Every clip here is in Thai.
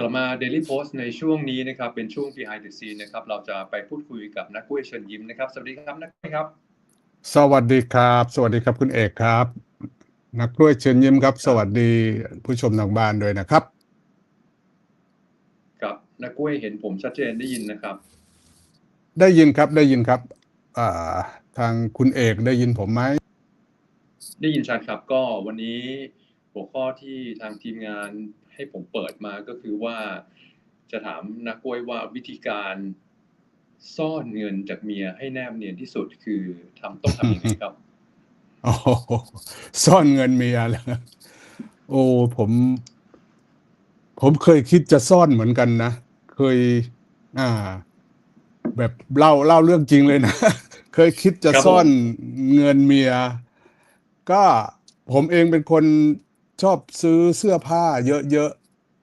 กลับมา Daily Post ในช่วงนี้นะครับ เป็นช่วง Behind the Scene นะครับ เราจะไปพูดคุยกับนักกล้วยเชิญยิ้มนะครับ สวัสดีครับนักกล้วยครับ สวัสดีครับ สวัสดีครับคุณเอกครับ นักกล้วยเชิญยิ้มครับ สวัสดีผู้ชมทางบ้านด้วยนะครับกับนักกล้วยเห็นผมชัดเจนได้ยินนะครับ ได้ยินครับได้ยินครับอ่าทางคุณเอกได้ยินผมไหมได้ยินชัดครับก็วันนี้หัวข้อที่ทางทีมงาน ให้ผมเปิดมาก็คือว่า จะถามนักกล้วยว่าวิธีการซ่อนเงินจากเมียให้แนบเนียนที่สุดคือทำต้องทำยังไงครับโอ้โหซ่อนเงินเมียแล้วโอ้ผม ผมเคยคิดจะซ่อนเหมือนกันนะ เคย อ่า แบบเล่าเล่าเรื่องจริงเลยนะ เคยคิดจะครับผมซ่อนเงินเมีย ก็ผมเองเป็นคน ชอบซื้อเสื้อผ้าเยอะ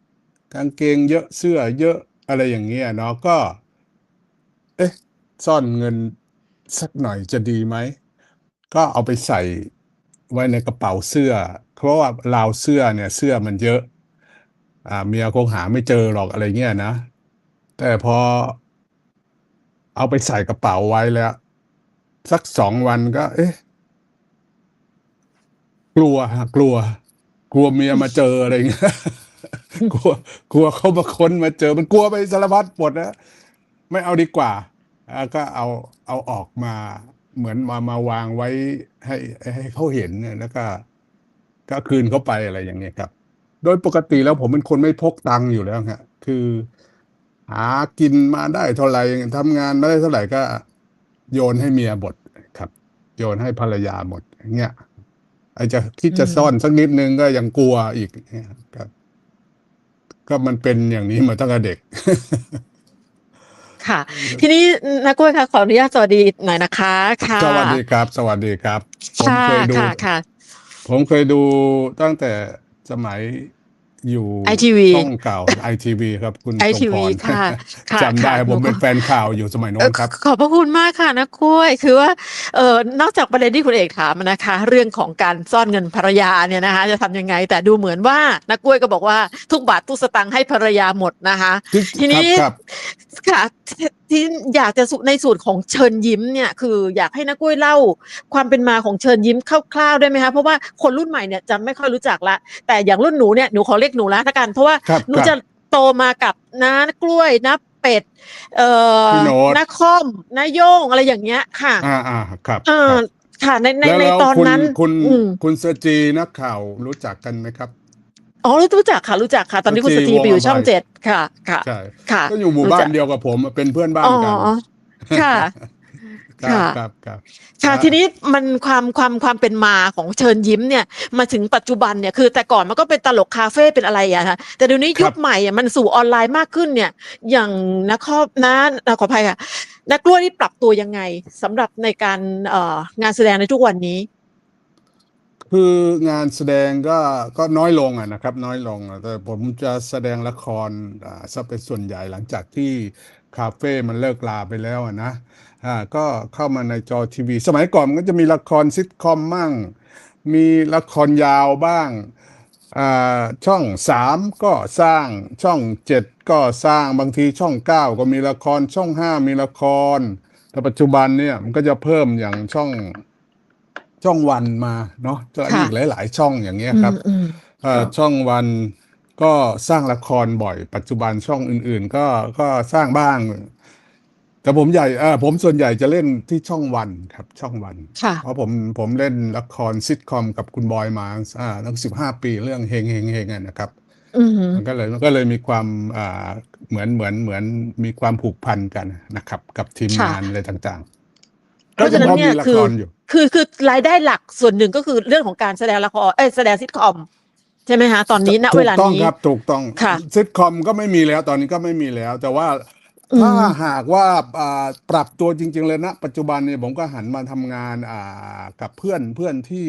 ๆกางเกงเยอะเสื้อเยอะอะไรอย่างเงี้ยเนาะก็ เอ๊ะ ซ่อนเงินสักหน่อยจะดีไหม ก็เอาไปใส่ไว้ในกระเป๋าเสื้อ เพราะว่าราวเสื้อเนี่ย เสื้อมันเยอะ อ่าเมียคงหาไม่เจอหรอกอะไรเงี้ยนะ แต่พอเอาไปใส่กระเป๋าไว้แล้ว สักสองวันก็ เอ๊ะ กลัวฮะกลัว กลัวเมียมาเจออะไรเงี้ยกลัวกลัวเขามาค้นมาเจอ มันกลัวไปสารพัดหมดนะไม่เอาดีกว่าก็เอาเอาออกมา เหมือนมามาวางไว้ให้ให้เขาเห็นเนี่ยแล้วก็ ก็คืนเขาไปอะไรอย่างเงี้ยครับ โดยปกติแล้วผมเป็นคนไม่พกตังค์อยู่แล้วฮะคือ หากินมาได้เท่าไหร่ทำงานมาได้เท่าไหร่ก็ โยนให้เมียหมดครับ โยนให้ภรรยาหมดเงี้ย ไอจะคิดจะอืมซ่อนสักนิดนึงก็ยังกลัวอีกเนี่ยครับ ก็มันเป็นอย่างนี้มาตั้งแต่เด็กค่ะ ทีนี้นักกล้วยค่ะขออนุญาตสวัสดีหน่อยนะคะค่ะสวัสดีครับ สวัสดีครับ ผมค่ะเคยดูค่ะค่ะผมเคยดูตั้งแต่สมัย อยู่ ITV ช่องเก่าไอทีวีครับคุณไอสทีมพวีรค่ะค่ะจำได้ค่ะผมเป็นหแฟนข่าวอยู่สมัยโน้เอ่อนครับ ขอบพระคุณมากค่ะนักกล้วยคือว่าเออนอกจากประเด็นที่คุณเอกถามนะคะ เรื่องของการซ่อนเงินภรรยาเนี่ยนะคะ จะทำยังไง แต่ดูเหมือนว่านักกล้วยก็บอกว่าทุกบาททุกสตางค์ให้ภรรยาหมดนะคะ ทีนี้ครับค่ะที่ที่อยากจะสุในสูตรของเชิญยิ้มเนี่ยคืออยากให้นักกล้วยเล่าความเป็นมาของเชิญยิ้มคร่าวๆได้ไหมคะเพราะว่าคนรุ่นใหม่เนี่ยจะไม่ค่อยรู้จักละ แต่อย่างรุ่นหนูเนี่ยหนูขอเรียกหนูแล้วละกันเพราะว่าครับหนูครับจะโตมากับน้ากล้วยน้าเป็ดเอ่อพี่โน้ตน้าคอมน้าโย่งอะไรอย่างเงี้ยค่ะอ่าอ่าครับเออครับค่ะในในแล้วในแล้วตอนคุณนั้น คุณอืมคุณเซอร์จีนักข่าวรู้จักกันไหมครับ อ๋อรู้จักค่ะรู้จักค่ะ ตอนนี้คุณสสตรีตรีไปอยู่วงอภัยช่องเจ็ดค่ะ ค่ะใช่ค่ะก็อยู่หมู่รู้บ้าจันกเดียวกับผมเป็นเพื่อนบ้านอ๋อกันค่ะครับค่ะครับครับค่ะอ่าทีนี้มันความความความเป็นมาของเชิญยิ้มเนี่ยมาถึงปัจจุบันเนี่ยคือแต่ก่อนมันก็เป็นตลกคาเฟ่เป็นอะไรอะค่ะแต่เดี๋ยวนี้ยุคใหม่อะมันสู่ออนไลน์มากขึ้นเนี่ย อย่างนักครอบนะอะขออภัยค่ะนักกล้วยนี่ปรับตัวยังไงสำหรับในการเอ่องานแสดงในทุกวันนี้ คืองานแสดงก็ก็น้อยลงอะนะครับ น้อยลงแต่ผมจะแสดงละครอ่าซะเป็นส่วนใหญ่หลังจากที่คาเฟ่มันเลิกลาไปแล้วนะอ่าก็เข้ามาในจอทีวี สมัยก่อนมันก็จะมีละครซิทคอมมั่ง มีละครยาวบ้างอ่าช่องสามก็สร้างช่องเจ็ดก็สร้างบางทีช่องเก้าก็มีละครช่องห้ามีละคร แต่ปัจจุบันเนี่ยมันก็จะเพิ่มอย่างช่อง ช่องวันมาเนาะจะค่ะอีกหลาย ๆ ช่องอย่างเงี้ยครับอืมเอ่อช่องวันก็สร้างละครบ่อย ปัจจุบันช่องอื่น ๆ ก็ก็สร้างบ้าง แต่ผมใหญ่เออผมส่วนใหญ่จะเล่นที่ช่องวันครับ ช่องวันค่ะเพราะผมผมเล่นละครซิทคอมกับคุณบอยมาอ่าตั้งสิบห้าปีเรื่องเฮงเฮงเฮงอะนะครับอืมมันก็เลยมันก็เลยมีความอ่าเหมือนเหมือนเหมือนมีความผูกพันกันนะครับ กับทีมค่ะงานอะไรต่างๆเพราะฉะนั้นเนี่ยก็ยังพอมีละคืคอรอยู่ คือคือรายได้หลักส่วนหนึ่งก็คือเรื่องของการแสดงละครเอ้ยแสดงซิทคอมใช่ไหมคะตอนนี้ณถูเวกลาต้องนี้ครับถูกต้องค่ะซิทคอมก็ไม่มีแล้วตอนนี้ก็ไม่มีแล้ว แต่ว่าอืมถ้าหากว่าอ่าปรับตัวจริง ๆ เลยนะ ปัจจุบันเนี่ยผมก็หันมาทำงานอ่ากับเพื่อนเพื่อนที่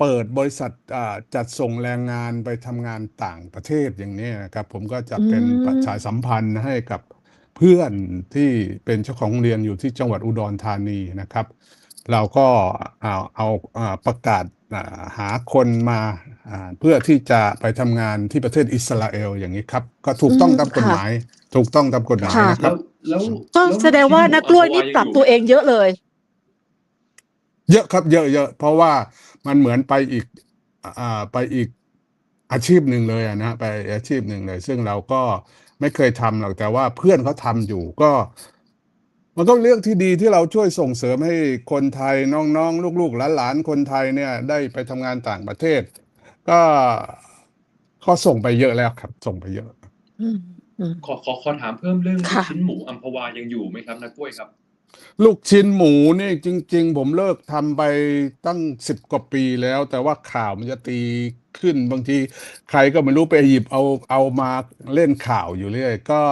เปิดบริษัทอ่าจัดส่งแรงงานไปทำงานต่างประเทศอย่างนี้นะครับ ผมก็จะเป็นอืมประชาสัมพันธ์ให้กับเพื่อนที่เป็นเจ้าของโรงเรียนอยู่ที่จังหวัดอุดรธานีนะครับ เราก็เอาเอาอ่าประกาศอ่าหาคนมาอ่าเพื่อที่จะไปทำงานที่ประเทศอิสราเอลอย่างนี้ครับ ก็ถูกต้องอืมตามกฎค่ะหมาย ถูกต้องตามกฎหมายค่ะนะครัแล้บวแล้วก็แล้วแสดงว่านักกล้วยนี่ปรับตัวเองเยอะเลย เยอะครับเยอะเยอะเพราะว่ามันเหมือนไปอีกอ่าไปอีกอาชีพหนึ่งเลยอะนะไปอาชีพหนึ่งเลย ซึ่งเราก็ไม่เคยทำหรอกแต่ว่าเพื่อนเขาทำอยู่ก็ มันก็เรื่องที่ดีที่เราช่วยส่งเสริมให้คนไทยน้องๆ ลูกๆหลานๆคนไทยเนี่ยได้ไปทำงานต่างประเทศ ก็ก็ส่งไปเยอะแล้วครับ ส่งไปเยอะอืมอืมขอขอขอถามเพิ่มเรื่องลูกค่ะชิ้นหมูอัมพวายังอยู่ไหมครับนักกล้วยครับ ลูกชิ้นหมูนี่จริง ๆ ผมเลิกทำไปตั้งสิบกว่าปีแล้ว แต่ว่าข่าวมันจะตีขึ้นบางที ใครก็ไม่รู้ไปหยิบเอาเอามาเล่นข่าวอยู่เรื่อยก็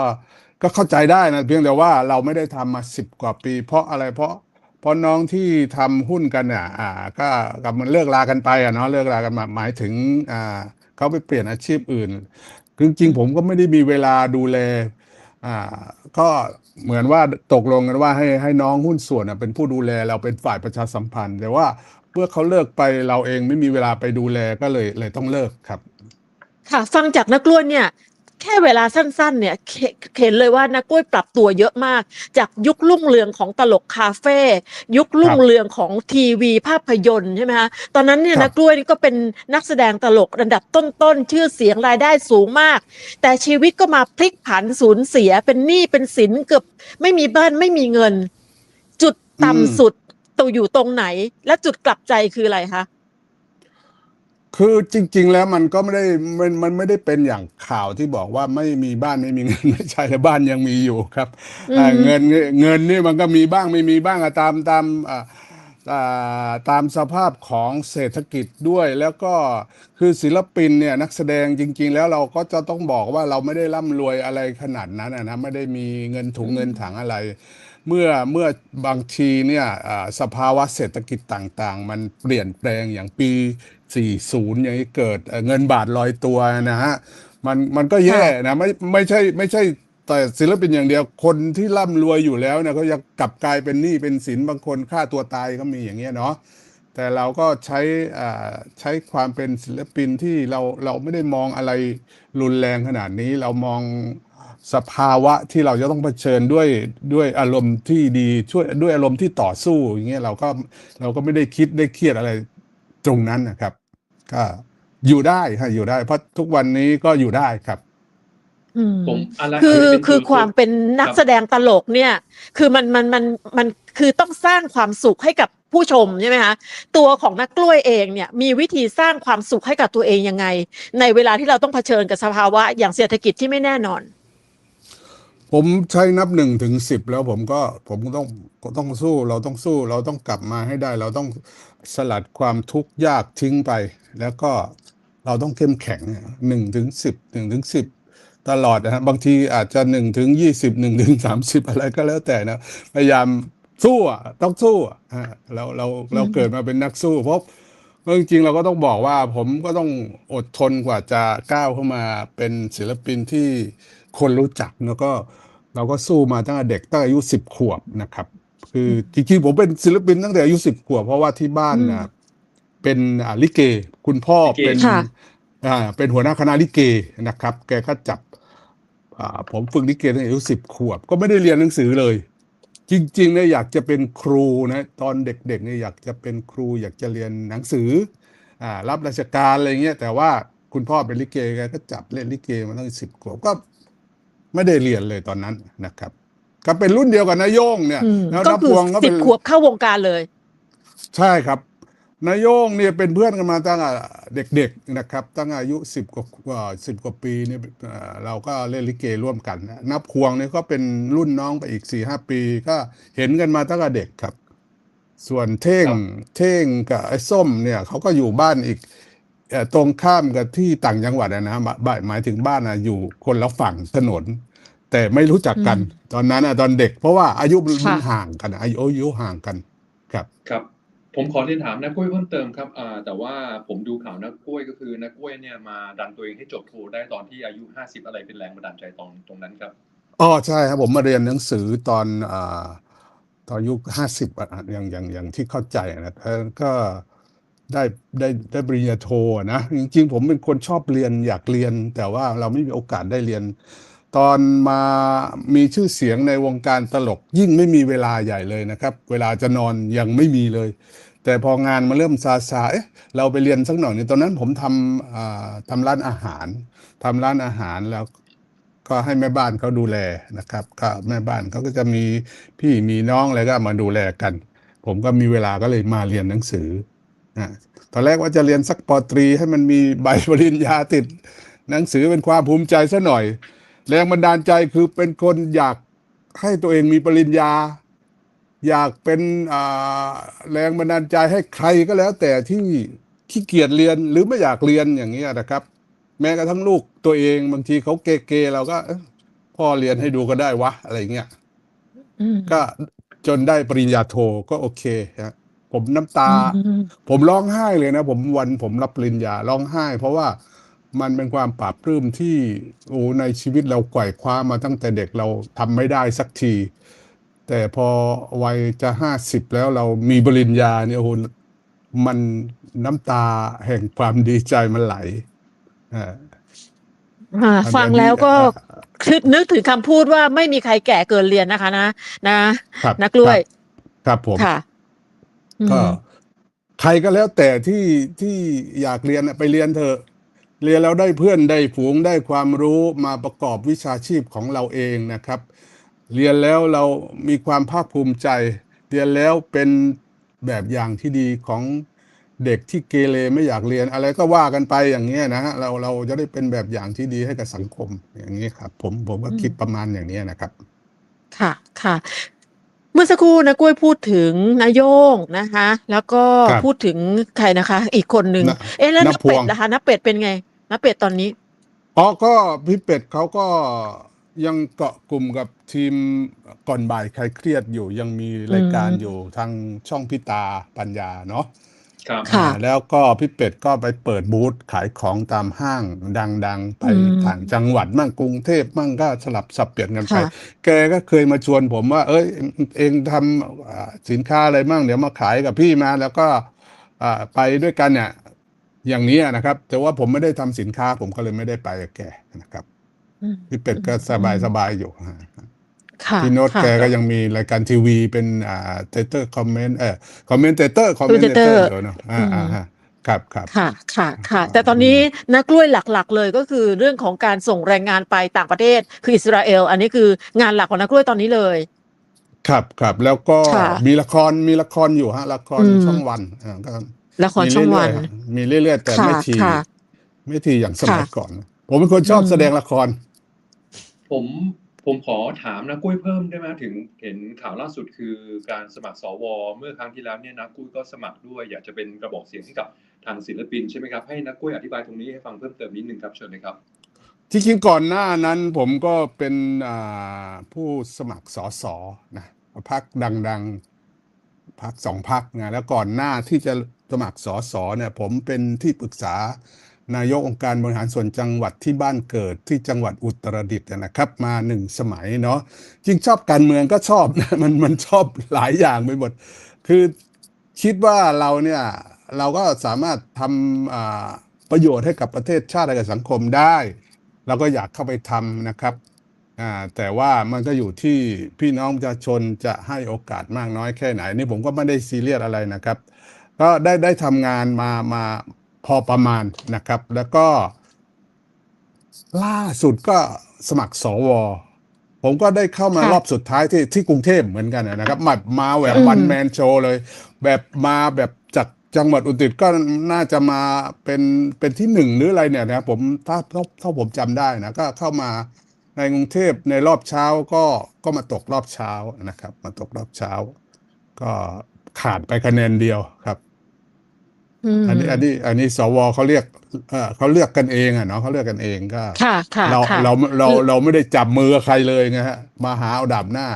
ก็เข้าใจได้นะ เพียงแต่ว่าเราไม่ได้ทำมาสิบกว่าปี เพราะอะไรเพราะเพราะน้องที่ทำหุ้นกันเนี่ยอ่า ก็กับมันเลิกลากันไปอะเนาะเลิกลากันมาหมายถึงอ่าเขาไปเปลี่ยนอาชีพอื่นคือจริงผมก็ไม่ได้มีเวลาดูแลอ่าก็เหมือนว่าตกลงกันว่าให้ให้น้องหุ้นส่วนน่ะเป็นผู้ดูแลเราเป็นฝ่ายประชาสัมพันธ์ แต่ว่าเมื่อเขาเลิกไปเราเองไม่มีเวลาไปดูแลก็เลยเลยต้องเลิกครับ ค่ะ ฟังจากนักล้วยเนี่ย แค่เวลาสั้นๆเนี่ยเขเห็นเลยว่านักกล้วยปรับตัวเยอะมาก จากยุครุ่งเรืองของตลกคาเฟ่ยุครุ่งเรืองของทีวีภาพยนตร์ใช่ไหมคะตอนนั้นเนี่ยครับนักกล้วยนี่ก็เป็นนักแสดงตลกระดับต้นๆชื่อเสียงรายได้สูงมาก แต่ชีวิตก็มาพลิกผันสูญเสียเป็นหนี้เป็นสินเกือบไม่มีบ้านไม่มีเงิน จุดต่ำสุดตัวอยู่ตรงไหน และจุดกลับใจคืออะไรคะ คือจริง ๆ แล้วมันก็ไม่ได้มันมันไม่ได้เป็นอย่างข่าวที่บอกว่าไม่มีบ้านไม่มีเงิน ไม่ใช่แล้วบ้านยังมีอยู่ครับอ่าอืมเงินเงินนี่มันก็มีบ้างไม่มีบ้างอะตามตามอ่าอ่าตามสภาพของเศรษฐกิจด้วยแล้วก็คือศิลปินเนี่ยนักแสดงจริง ๆ แล้วเราก็จะต้องบอกว่าเราไม่ได้ร่ำรวยอะไรขนาดนั้นอะนะไม่ได้มีเงินถุงเงินถังอะไร เมื่อเมื่อบางทีเนี่ยอ่าสภาวะเศรษฐกิจต่างๆ มันเปลี่ยนแปลงอย่างปี 40อย่างนี้เกิดเอ่อเงินบาทลอยตัวนะฮะมันมันก็แย่นะไม่ไม่ใช่ไม่ใช่แต่ศิลปินอย่างเดียวคนที่ร่ำรวยอยู่แล้วเนี่ยเขาจะกลับกลายเป็นหนี้เป็นสินบางคนฆ่าตัวตายก็มีอย่างเงี้ยเนาะแต่เราก็ใช้อ่าใช้ความเป็นศิลปินที่เราเราไม่ได้มองอะไรรุนแรงขนาดนี้ เรามองสภาวะที่เราจะต้องเผชิญด้วยด้วยอารมณ์ที่ดีช่วยด้วยอารมณ์ที่ต่อสู้อย่างเงี้ยเราก็เราก็ไม่ได้คิดได้เครียดอะไรตรงนั้นนะครับ ก็อยู่ได้ฮะอยู่ได้ เพราะทุกวันนี้ก็อยู่ได้ครับอืมผมอะไรคือเป็นคือตัวความเป็นนักครับแสดงตลกเนี่ย คือมันมันมันมันคือต้องสร้างความสุขให้กับผู้ชมใช่ไหมคะตัวของนักกล้วยเองเนี่ยมีวิธีสร้างความสุขให้กับตัวเองยังไง ในเวลาที่เราต้องเผชิญกับสภาวะ อย่างเศรษฐกิจที่ไม่แน่นอน ผมใช้นับหนึ่งถึงสิบแล้วผมก็ผมก็ต้องก็ต้องสู้เราต้องสู้ เราต้องกลับมาให้ได้ เราต้องสลัดความทุกข์ยากทิ้งไป แล้วก็เราต้องเข้มแข็งหนึ่งถึงสิบหนึ่งถึงสิบตลอดนะฮะบางทีอาจจะหนึ่งถึงยี่สิบหนึ่งถึงสามสิบอะไรก็แล้วแต่นะพยายามสู้อะต้องสู้อะฮะเราเราเราเกิดมาเป็นนักสู้เพราะเพราะจริงๆเราก็ต้องบอกว่าผมก็ต้องอดทนกว่าจะก้าวเข้ามาเป็นศิลปินที่คนรู้จักแล้วก็เราก็สู้มาตั้งแต่เด็กตั้งอายุสิบขวบนะครับ คือจริงๆผมเป็นศิลปินตั้งแต่อายุสิบขวบเพราะว่าที่บ้านนะ เป็นอ่าลิเก คุณพ่อลิเกเป็นค่ะอ่าเป็นหัวหน้าคณะลิเกนะครับ แกก็จับอ่าผมฝึกลิเกตั้งแต่อายุสิบขวบ ก็ไม่ได้เรียนหนังสือเลย จริงๆเนี่ยอยากจะเป็นครูนะตอนเด็กๆเนี่ยอยากจะเป็นครู อยากจะเรียนหนังสืออ่ารับราชการอะไรเงี้ยแต่ว่าคุณพ่อเป็นลิเกแกก็จับเล่นลิเกมาตั้งสิบขวบก็ไม่ได้เรียนเลยตอนนั้นนะครับ ก็เป็นรุ่นเดียวกับนายโย่งเนี่ยอืมแล้วก็นับคืพอวงก็สิเป็บนขวบเข้าวงการเลย ใช่ครับ นายโย่งเนี่ยเป็นเพื่อนกันมาตั้งแต่เด็กๆนะครับ ตั้งอายุสิบกว่าสิบกว่าปีเนี่ยเอ่อเราก็เล่นลิเกร่วมกันนะนับพวงเนี่ยก็เป็นรุ่นน้องไปอีกสี่ห้าปี ก็เห็นกันมาตั้งแต่เด็กครับ ส่วนเท่งครับเท่งกับไอ้ส้มเนี่ยเขาก็อยู่บ้านอีกเอ่อตรงข้ามกับที่ต่างจังหวัดอะนะหมายหมายหมายถึงบ้านอะอยู่คนละฝั่งถนน แต่ไม่รู้จักกันอืมตอนนั้นอะตอนเด็ก เพราะว่าอายุมันค่ะห่างกันอะอายุอายุห่างกันครับครับ ผมขอเรียนถามนักกล้วยเพิ่มเติมครับแต่ว่าผมดูข่าวนักกล้วยก็คือนักกล้วยเนี่ยมาดันตัวเองให้จบโทได้ตอนที่อายุห้าสิบอะไรเป็นแรงบันดาลใจตรงตรงนั้นครับอ๋อใช่ครับผมมาเรียนหนังสือตอนอ่าตอนอายุห้าสิบอะอย่างอย่างอย่างที่เข้าใจนะก็ได้ได้ได้ปริญญาโทนะจริงๆ ผมเป็นคนชอบเรียนอยากเรียน แต่ว่าเราไม่มีโอกาสได้เรียน ตอนมามีชื่อเสียงในวงการตลก ยิ่งไม่มีเวลาใหญ่เลยนะครับ เวลาจะนอนยังไม่มีเลย แต่พองานมาเริ่มซาซาเอ๊ะเราไปเรียนสักหน่อยนึงตอนนั้นผมทำทำร้านอาหารทำร้านอาหารแล้วก็ให้แม่บ้านเขาดูแลนะครับ ก็แม่บ้านเขาก็จะมีพี่มีน้องอะไรก็มาดูแลกัน ผมก็มีเวลาก็เลยมาเรียนหนังสือนะตอนแรกว่าจะเรียนสักปอตรีให้มันมีใบปริญญาติด หนังสือเป็นความภูมิใจซะหน่อย แรงบันดาลใจคือเป็นคนอยากให้ตัวเองมีปริญญา อยากเป็นอ่าแรงบันดาลใจให้ใครก็แล้ว แต่ที่ขี้เกียจเรียนหรือไม่อยากเรียนอย่างนี้ยนะครับ แม้กระทั่งลูกตัวเองบางทีเขาเกๆเราก็เอ้ยพ่อเรียนให้ดูก็ได้วะ อะไรเงี้ยอืมก็จนได้ปริญญาโทก็โอเคฮะผมน้ำตาอืมผมร้องไห้เลยนะ ผมวันผมรับปริญญาร้องไห้ เพราะว่า มันเป็นความปราบปลื้มที่โอ้ในชีวิตเราไกว่คว้ามาตั้งแต่เด็กเราทำไม่ได้สักที แต่พอวัยจะห้าสิบแล้วเรามีปริญญาเนี่ยโอ้โหมันน้ำตาแห่งความดีใจมันไหลอ่าอ่าอันฟังอันนี้แล้วก็อ่าคือนึกถึงคำพูดว่าไม่มีใครแก่เกินเรียนนะคะ นะ นะครับนักกล้วย ครับผมค่ะอืมก็ใครก็แล้วแต่ที่ที่อยากเรียนน่ะไปเรียนเถอะ เรียนแล้วได้เพื่อนได้ฝูงได้ความรู้มาประกอบวิชาชีพของเราเองนะครับ เรียนแล้วเรามีความภาคภูมิใจ เรียนแล้วเป็นแบบอย่างที่ดีของเด็กที่เกเรไม่อยากเรียนอะไรก็ว่ากันไปอย่างเงี้ยนะฮะเราเราจะได้เป็นแบบอย่างที่ดีให้กับสังคมอย่างนี้ครับ ผมผมก็คิดประมาณอย่างนี้นะครับ ค่ะค่ะ เมื่อสักครู่นะกล้วยพูดถึงนายโยงนะคะ แล้วก็ครับพูดถึงใครนะคะ อีกคนหนึ่งนะเอ๊ะแล้วณนักเป็พดวงนะคะนักเป็ดเป็นไง นักเป็ดตอนนี้อ๋อก็พี่เป็ดเขาก็ยังเกาะกลุ่มกับทีมก่อนบ่ายใครเครียดอยู่ ยังมีรายการอืมอยู่ทางช่องพิตาปัญญาเนาะครับค่ะอ่าแล้วก็พี่เป็ดก็ไปเปิดบูธขายของตามห้างดัง ๆ ไปอืมต่างจังหวัดมั่งกรุงเทพมั่งก็สลับสับเปลี่ยนกันไป ค่ะ แกก็เคยมาชวนผมว่า เอ้ย เองทำอ่าสินค้าอะไรมั่งเดี๋ยวมาขายกับพี่มาแล้วก็อ่าไปด้วยกันเนี่ย อย่างนี้นะครับ แต่ว่าผมไม่ได้ทำสินค้า ผมก็เลยไม่ได้ไปกับแกนะครับอืมพี่เป็ดก็สบายสบายอยู่ฮะค่ะพี่โน้ตค่ะแกก็ยังมีรายการทีวีเป็นอ่าเตเตอร์คอมเมนต์เออคอมเมนเตเตอร์คอมเมนเตเตอ Commentator ร์อยู่เนาะอ่าอืมอ่าฮะครับครับค่ะค่ะค่ะอืมแต่ตอนนี้นักกล้วยหลักๆ เลยก็คือเรื่องของการส่งแรงงานไปต่างประเทศ คืออิสราเอล อันนี้คืองานหลักของนักกล้วยตอนนี้เลย ครับครับแล้วก็ค่ะมีละครมีละครอยู่ฮะละครอืมช่องวันอ่าก็ ละครช่องวัน มีเรื่อยๆมีเรื่อยๆแต่ค่ะไม่ทีค่ะไม่ทีอย่างสมัยค่ะก่อน ผมเป็นคนชอบอืมแสดงละคร ผมผมขอถามนะกุ้ยเพิ่มได้ไหมถึงเห็นข่าวล่าสุดคือการสมัครสว เมื่อครั้งที่แล้วเนี่ยนะกุ้ยก็สมัครด้วย อยากจะเป็นกระบอกเสียงให้กับทางศิลปินใช่ไหมครับให้นักกุ้ยอธิบายตรงนี้ให้ฟังเพิ่มเติมนิดนึงครับเชิญเลยครับ ที่จริงก่อนหน้านั้นผมก็เป็นอ่าผู้สมัครสอสอนะพักดัง ๆพักสองพักนะแล้วก่อนหน้าที่จะ สมัครสอสอเนี่ยผมเป็นที่ปรึกษานายกองค์การบริหารส่วนจังหวัดที่บ้านเกิดที่จังหวัดอุตรดิตถ์นะครับ มาหนึ่งสมัยเนาะจริงชอบการเมืองก็ชอบนะมันมันชอบหลายอย่างไปหมด คือคิดว่าเราเนี่ยเราก็สามารถทำประโยชน์ให้กับประเทศชาติและกับสังคมได้ เราก็อยากเข้าไปทำนะครับแต่ว่ามันก็อยู่ที่พี่น้องประชาชนจะให้โอกาสมากน้อยแค่ไหน นี่ผมก็ไม่ได้ซีเรียสอะไรนะครับ ก็ได้ได้ทำงานมามาพอประมาณนะครับ แล้วก็ ล่าสุดก็สมัครสวผมก็ได้เข้ามารอบสุดท้ายที่ที่กรุงเทพเหมือนกันนะครับมามาแบบอืมวันแมนโชว์เลย แบบมาแบบจากจังหวัดอุตรดิตถ์ก็น่าจะมาเป็นเป็นที่หนึ่งหรืออะไรเนี่ยนะครับผมถ้าถ้าถ้าผมจำได้นะก็เข้ามาในกรุงเทพในรอบเช้าก็ก็มาตกรอบเช้านะครับ มาตกรอบเช้า ก็ขาดไปคะแนนเดียวครับม อันนี้อันนี้อันนี้สวเขาเรียกเออเขาเลือกกันเองอะเนาะเขาเลือกกันเองก็ค่ะค่ะเราค่ะเราเราคือเราไม่ได้จับมือกับใครเลยไงฮะ มาหาเอาดาบหน้า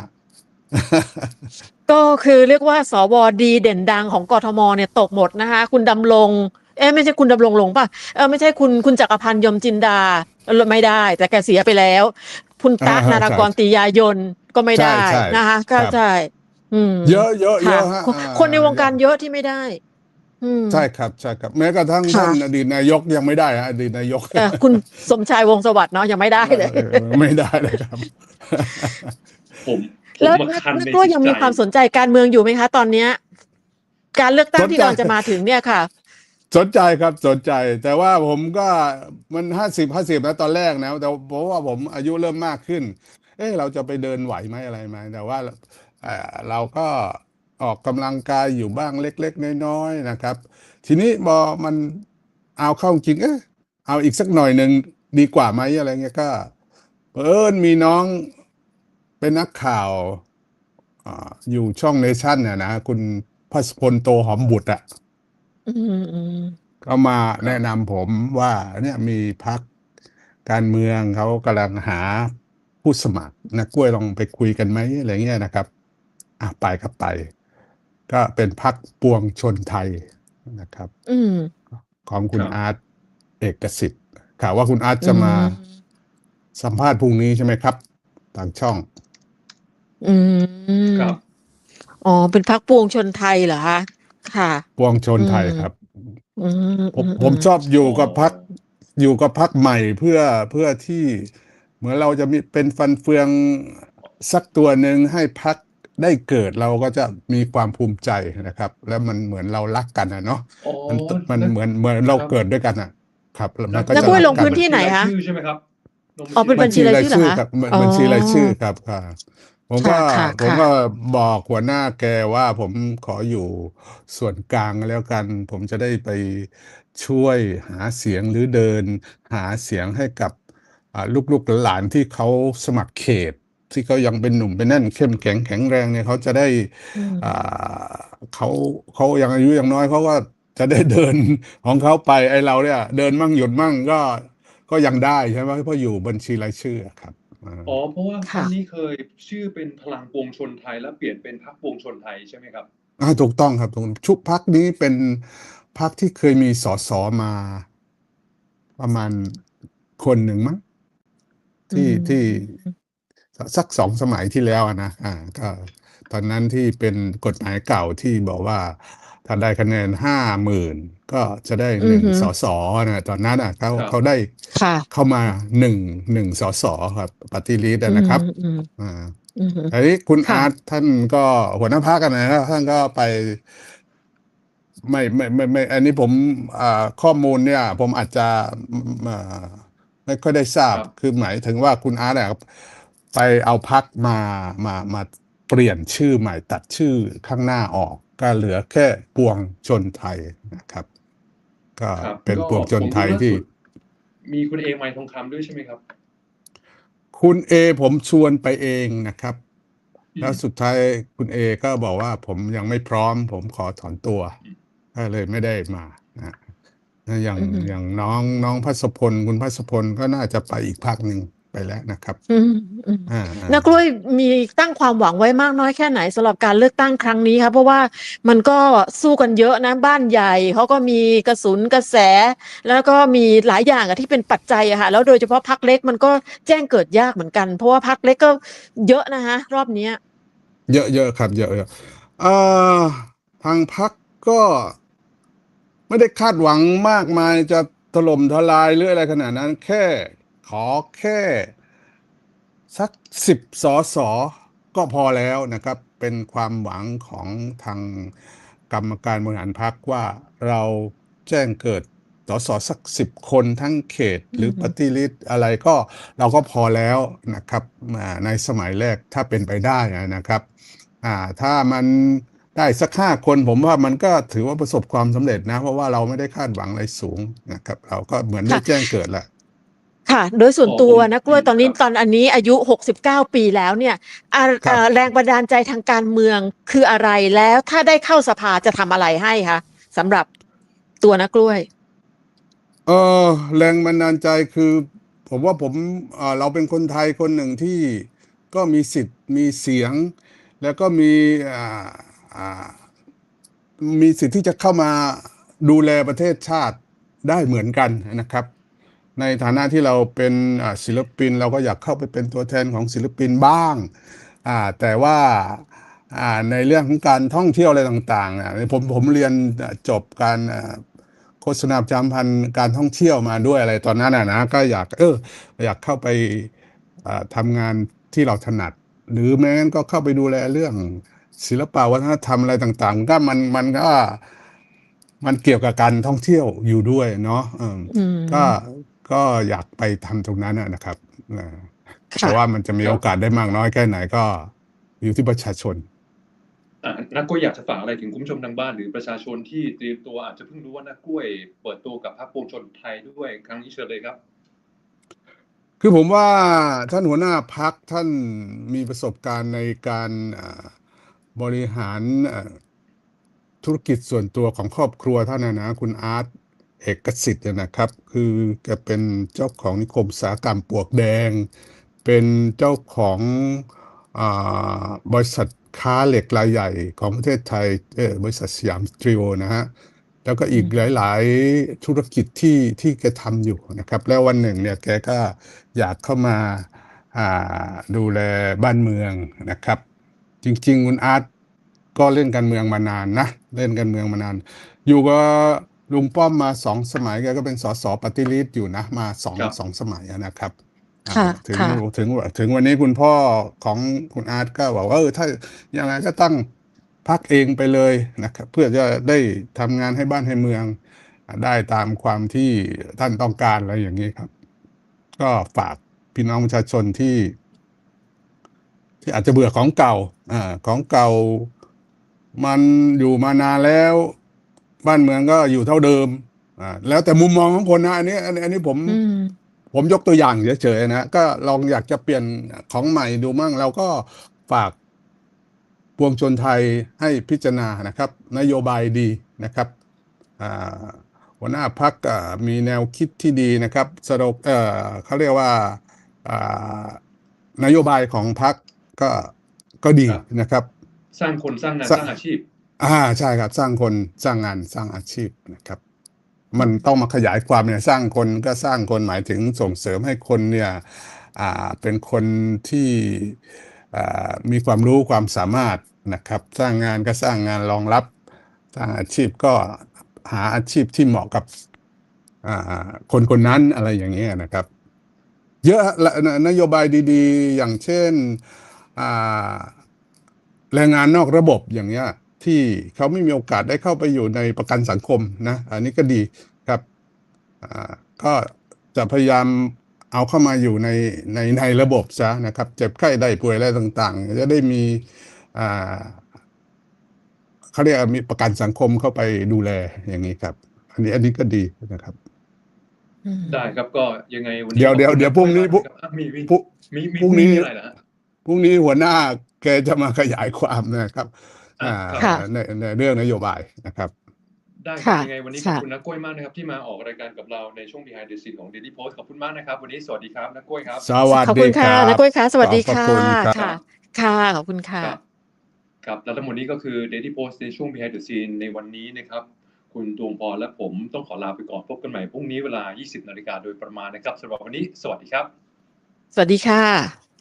ก็คือเรียกว่าสวดีเด่นดังของกทมเนี่ยตกหมดนะคะ คุณดำรงเอ๊ะไม่ใช่คุณดำรงลงป่ะเออไม่ใช่คุณคุณจักรพันธ์ยมจินดาเออไม่ได้ แต่แกเสียไปแล้ว คุณตะอ่าฮะนารากรใช่ติยายนก็ไม่ได้ใช่ใช่นะคะก็ครับใช่อืมเยอะเยอะเยค่ะอะฮะคนอ่าคนในวงการเยอะที่ไม่ได้ อืมใช่ครับใช่ครับ แม้กระทั่งค่ะ ท่านอดีตนายกยังไม่ได้ฮะอดีตนายกเอ่อคุณสมชายวงศ์สวัสดิ์เนาะยังไม่ได้เลย เออไม่ได้เลยครับ ผมผมแล้วมานักคันนักในกล้วยยังมีจิตใจความสนใจการเมืองอยู่ไหมคะ ตอนเนี้ยการเลือกตั้งสนใจที่กำลังจะมาถึงเนี่ยค่ะ สนใจครับสนใจ แต่ว่าผมก็มันห้าสิบห้าสิบนะตอนแรกนะแต่เพราะว่าผมอายุเริ่มมากขึ้น เอ๊ะเราจะไปเดินไหวไหมอะไรไหมแต่ว่าเอ่อเราก็ ออกกำลังกายอยู่บ้างเล็ก ๆ น้อยๆนะครับ ทีนี้พอมันเอาเข้าจริงเอ๊ะเอาอีกสักหน่อยหนึ่งดีกว่าไหมอะไรเงี้ยก็เอิญมีน้องเป็นนักข่าวออยู่ช่องเนชั่นเนี่ยนะคุณพัสพลโตหอมบุตรอะก็มาแนะนำผมว่า เนี่ยมีพักการเมืองเขากำลังหาผู้สมัครนะกล้วยลองไปคุยกันไหมอะไรเงี้ยนะครับ อะไปครับไป ก็เป็นพักปวงชนไทยนะครับอืมของคุณครับอาร์ตเอกสิทธิ์ข่าวว่าคุณอาร์ตจะมาอืมสัมภาษณ์พรุ่งนี้ใช่ไหมครับทางช่อง อืมครับอ๋อ เป็นพักปวงชนไทยเหรอคะค่ะ ปวงชนไทยอืมครับอืมผมอืผมชอบอยู่กับพักอ๋ออยู่กับพักใหม่เพื่อเพื่อที่ เหมือนเราจะมีเป็นฟันเฟืองสักตัวหนึ่งให้พัก ได้เกิดเราก็จะมีความภูมิใจนะครับ แล้วมันเหมือนเรารักกันนะเนาะอ๋อมันมันนั่นเหมือนเหมือนเราครับเกิดด้วยกันอะ ครับแล้วมันก็นักจะกล้วยรัลงพื้นที่ไหนคะชื่อใช่ไหมครับลงอ๋อเป็นบัญชีรายชื่อเหรอคะครับบัญอ๋อบัญชีรายชื่อครับค่ะผมก็ค่ะค่ะผมก็บอกหัวหน้าแกว่าผมขออยู่ส่วนกลางแล้วกัน ผมจะได้ไปช่วยหาเสียงหรือเดิน หาเสียงให้กับอ่าลูกๆหลานๆที่เขาสมัครเขต ที่เขายังเป็นหนุ่มเป็นแน่นเข้มแข็งแข็งแรงเนี่ยเขาจะได้อืมอ่าเขาเขายังอายุยังน้อยเขาก็จะได้เดินของเขาไปไอเราเนี่ย เดินมั่งหยุดมั่งก็ก็ยังได้ใช่ไหมเพราะอยู่บัญชีรายชื่อครับอ่าอ๋อเพราะว่าค่ะท่านนี้เคยชื่อเป็นพลังปวงชนไทยแล้วเปลี่ยนเป็นพรรคปวงชนไทยใช่ไหมครับอ่าถูกต้องครับตรงชุกพักนี้เป็นพักที่เคยมีสสมา ประมาณคนหนึ่งมั้งที่อืมที่ สักสองสมัยที่แล้วอะนะอ่าก็ตอนนั้นที่เป็นกฎหมายเก่าที่บอกว่าถ้าได้คะแนนห้าหมื่นก็จะได้หนึ่งอือฮึสสนะตอนนั้นอะเขาครับเขาได้ค่ะเข้ามาหนึ่งหนึ่งสสครับปฏิริษีนะครับอืมอ่าอืมอืมทีนี้คุณค่ะอาร์ตท่านก็หัวหน้าพักกันนะครับท่านก็ไป ไม่ไม่ไม่ไม่ อันนี้ผมอ่าข้อมูลเนี่ย ผมอาจจะอ่าไม่ค่อยได้ทราบครับคือหมายถึงว่าคุณอาร์ตเนี่ย ไปเอาพักมามามาเปลี่ยนชื่อใหม่ตัดชื่อข้างหน้าออก ก็เหลือแค่ปวงชนไทยนะครับ ก็ครับเป็นก็ปวงชนไทยผมดูล่าที่สุดมีคุณเอไมทองคำด้วยใช่ไหมครับ คุณเอผมชวนไปเองนะครับ อืม แล้วสุดท้ายคุณเอก็บอกว่าผมยังไม่พร้อม ผมขอถอนตัวอืมก็เลยไม่ได้มานะแล้วอย่างอืมอย่างน้องน้องพัสพลคุณพัสพลก็น่าจะไปอีกภาคหนึ่ง ไปแล้วนะครับอืมอืมอ่าอ่านักกล้วยมีตั้งความหวังไว้มากน้อยแค่ไหนสำหรับการเลือกตั้งครั้งนี้ครับเพราะว่ามันก็สู้กันเยอะนะบ้านใหญ่เขาก็มีกระสุนกระแส แล้วก็มีหลายอย่างอะที่เป็นปัจจัยอะค่ะแล้วโดยเฉพาะพักเล็กมันก็แจ้งเกิดยากเหมือนกัน เพราะว่าพักเล็กก็เยอะนะฮะรอบเนี้ยเยอะเยอะครับเยอะเยอะเอ่อทางพักก็ไม่ได้คาดหวังมากมายจะถล่มทลายหรืออะไรขนาดนั้นแค่ ขอแค่สักสิบสอสอก็พอแล้วนะครับ เป็นความหวังของทางกรรมการบริหารพักว่าเราแจ้งเกิดสอสอสักสิบคนทั้งเขตหรือปฏิริษอะไรก็เราก็พอแล้วนะครับในสมัยแรกถ้าเป็นไปได้นะครับถ้ามันได้สักห้าคนผมว่ามันก็ถือว่าประสบความสำเร็จนะ เพราะว่าเราไม่ได้คาดหวังอะไรสูงนะครับ เราก็เหมือนได้แจ้งเกิดแหละ ค่ะ โดยส่วนอ๋อตัวผมนะกล้วยตอนนี้ครับตอนอันนี้อายุ 69 ปีแล้วเนี่ยอ่าครับอ่าแรงบันดาลใจทางการเมืองคืออะไรแล้วถ้าได้เข้าสภาจะทำอะไรให้คะสำหรับตัวนักกล้วยเออแรงบันดาลใจคือ ผมว่าผมเอ่อเราเป็นคนไทยคนหนึ่งที่ก็มีสิทธิ์มีเสียง แล้วก็มีอ่าอ่ามีสิทธิ์ที่จะเข้ามาดูแลประเทศชาติได้เหมือนกันนะครับ ในฐานะที่เราเป็นอ่าศิลปิน เราก็อยากเข้าไปเป็นตัวแทนของศิลปินบ้างอ่าแต่ว่าอ่าในเรื่องของการท่องเที่ยวอะไรต่างๆอะผมผมเรียนจบการอ่าโฆษณาประจำพันธ์การท่องเที่ยวมาด้วยอะไรตอนนั้นอะนะก็อยากเอออยากเข้าไปอ่าทำงานที่เราถนัด หรือแม้งั้นก็เข้าไปดูแลเรื่องศิลปะวัฒนธรรมอะไรต่างๆ ก็มันมันก็มันเกี่ยวกับการท่องเที่ยวอยู่ด้วยเนาะเอออืมก็ ก็อยากไปทำตรงนั้นนะนะครับเออค่ะแต่ว่ามันจะมีครับโอกาสได้มากน้อยแค่ไหนก็ อยู่ที่ประชาชนอะนักกล้วยอยากจะฝากอะไรถึงคุณผู้ชมทางบ้านหรือประชาชนที่เตรียมตัวอาจจะเพิ่งรู้ว่านักกล้วยเปิดตัวกับพรรคปวงชนไทยด้วยครั้งนี้เชิญเลยครับ คือผมว่าท่านหัวหน้าพักท่านมีประสบการณ์ในการอ่าบริหารอ่าธุรกิจส่วนตัวของครอบครัวท่านนะนะคุณอาร์ต เอกสิทธิ์เนี่ยนะครับ คือแกเป็นเจ้าของนิคมอุตสาหกรรมปลวกแดง เป็นเจ้าของอบริษัทค้าเหล็กรายใหญ่ของประเทศไทยบริษัทสยามสตรีโอนะฮะแล้วก็อีกหลาย ๆ ธุรกิจที่ที่แกทำอยู่นะครับ แล้ววันหนึ่งเนี่ยแกก็อยากเข้ามาาดูแลบ้านเมืองนะครับ จริง ๆ คุณอาร์ตก็เล่นการเมืองมานานนะ เล่นการเมืองมานาน อยู่กับ ลุงป้อมมาสองสมัยแกก็เป็นสสปฏิริษีอยู่นะมาสองครับสองสมัยอะนะครับค่ะอ่าถึงค่ะถึงถึงวันนี้คุณพ่อของคุณอาร์ตก็บอกว่าเออถ้ายังไงก็ตั้งพักเองไปเลยนะครับเพื่อจะได้ทำงานให้บ้านให้เมือง ได้ตามความที่ท่านต้องการอะไรอย่างนี้ครับ ก็ฝากพี่น้องประชาชนที่ ที่อาจจะเบื่อของเก่าอ่าของเก่า มันอยู่มานานแล้ว บ้านเมืองก็อยู่เท่าเดิมอ่าแล้วแต่มุมมองของคนนะ อันนี้อันนี้อันนี้ผมอืมผมยกตัวอย่างเฉยๆนะ ก็ลองอยากจะเปลี่ยนของใหม่ดูมั่งเราก็ฝากปวงชนไทยให้พิจารณานะครับ นโยบายดีนะครับอ่าหัวหน้าพักมีแนวคิดที่ดีนะครับสรุปเอ่อเขาเรียกว่าอ่านโยบายของพักก็ก็ดีครับนะครับ สร้างคนสร้างงานสร้างสร้างอาชีพ อ่าใช่ครับ สร้างคนสร้างงานสร้างอาชีพนะครับ มันต้องมาขยายความเนี่ยสร้างคนก็สร้างคนหมายถึงส่งเสริมให้คนเนี่ยอ่าเป็นคนที่อ่ามีความรู้ความสามารถนะครับ สร้างงานก็สร้างงานรองรับ สร้างอาชีพก็หาอาชีพที่เหมาะกับอ่าคนคนนั้นอะไรอย่างเงี้ยนะครับ เยอะละนโยบายดี ๆ อย่างเช่นอ่าแรงงานนอกระบบอย่างเงี้ย ที่เขาไม่มีโอกาสได้เข้าไปอยู่ในประกันสังคมนะอันนี้ก็ดีครับอ่าก็จะพยายามเอาเข้ามาอยู่ในในในระบบซะนะครับ เจ็บไข้ได้ป่วยอะไรต่างๆ จะได้มีอ่าเขาเรียกว่ามีประกันสังคมเข้าไปดูแลอย่างนี้ครับ อันนี้อันนี้ก็ดีนะครับอืมได้ครับก็ยังไงวันนี้เดี๋ยวเดี๋ยวขอบคุณเดี๋ยวพรุ่งนี้มากๆครับมีมีพรุ่งมีมีพรุ่งนี้มีอะไรนะฮะพรุ่งนี้หัวหน้าแกจะมาขยายความนะครับอ่าอ่าค่ะ ในในเรื่องนโยบายนะครับ ได้ครัค่ะบยังไงวันนี้ขอบค่ะคุณนักกล้วยมากนะครับ ที่มาออกรายการกับเราในช่วง Behind the Scene ของ Daily Post ขอบคุณมากนะครับ วันนี้สวัสดีครับนักกล้วยครับสวัสขอบดีคุณคค่ะรับนักกล้วยค่ะสวัสดีขอบค่ะคุณครับค่ะค่ะขอบคุณค่ะครับครับและทั้งหมดนี้ก็คือ Daily Post ในช่วง Behind the Scene ในวันนี้นะครับคุณตวงพรและผมต้องขอลาไปก่อนพบกันใหม่พรุ่งนี้เวลา 20 นาฬิกาโดยประมาณนะครับสำหรับวันนี้ สวัสดีครับ สวัสดีค่ะ